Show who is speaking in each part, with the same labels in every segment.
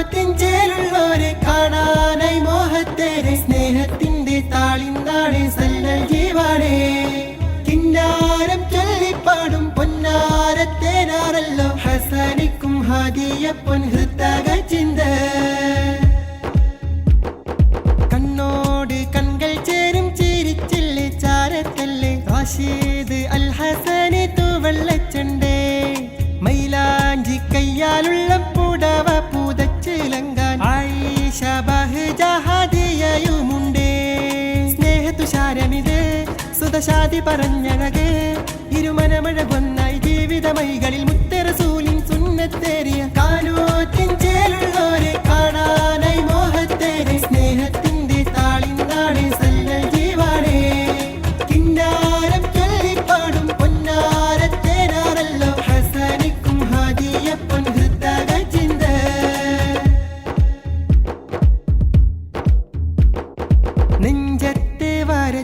Speaker 1: കാനോത്തിഞ്ചേലുള്ളോരെ കാണാനായി മോഹത്തേരെ സ്നേഹത്തിന്റെ താളിന്താണെ സല്ലൽ ജീവാണേ. കിന്നാരം ചൊല്ലിപ്പാടും പൊന്നാരത്തേനാറല്ലോ ഹസാനിക്കും ഹാദിയ പൊൻ ഹൃദക ചിന്ത. കണ്ണോട് കൺകൾ ചേരും ചിരിച്ചില്ലേ ചാരത്തല്ലേ റാഷീദ് സുതശാതി പറഞ്ഞഴകേ. ഇരുമനമഴ കൊന്നായി ജീവിതമൈകളിൽ മുത്തരസൂലിൻ സുന്നത്തേറിയ കാലോത്തിൻ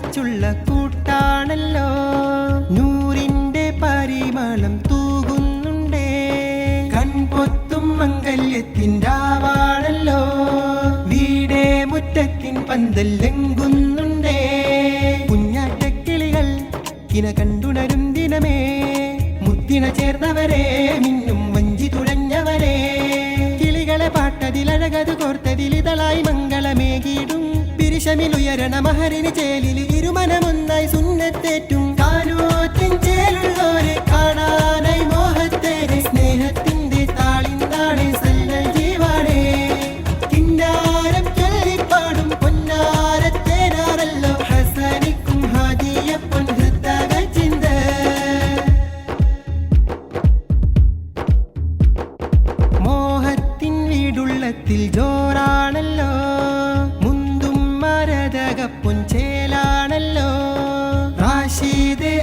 Speaker 1: നെഞ്ചത്തെ കൂട്ടാണല്ലോ. നൂറിന്റെ പരിമളം തൂകുന്നുണ്ടേ. കൺപൊത്തും മംഗല്യത്തിന്റെ ആവാണല്ലോ വീടേ മുറ്റത്തിൻ പന്തല്ലെങ്കുന്നുണ്ടേ കുഞ്ഞാറ്റക്കിളികൾ കിന കണ്ടുണരും ദിനമേ. മുത്തിന ചേർന്നവരെ മിന്നും വഞ്ചി തുഴഞ്ഞവരെ. കിളികളെ പാട്ടതിലഴകത് കോർത്തതിലിതളായി മംഗളമേകിടും പിരിശമിലുയരണ മഹരിന് ചേലിൽ ഇരുമനമൊന്നായി സുന്നത്തേറ്റും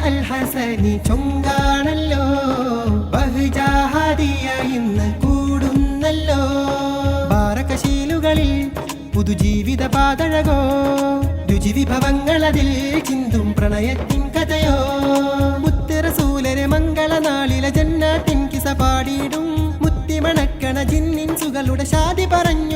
Speaker 1: അൽ ഹസനി ചൊങ്കാണല്ലോ. ബഹുജാഹാദിയ ഇന്ന് കൂടുന്നല്ലോ. ബാറകശീലുകളിൽ പുതുജീവിത പാതഴകോ? രുചിവിഭവങ്ങളതിൽ ചിന്തും പ്രണയത്തിൻ കഥയോ? മുത്തിറസൂലരെ മംഗളനാളിലെ ജന്നാത്തിൻ കിസ പാടിയിടും. മുത്തിമണക്കണ ജിന്നിൻ സുകളുടെ ശാതി പറഞ്ഞു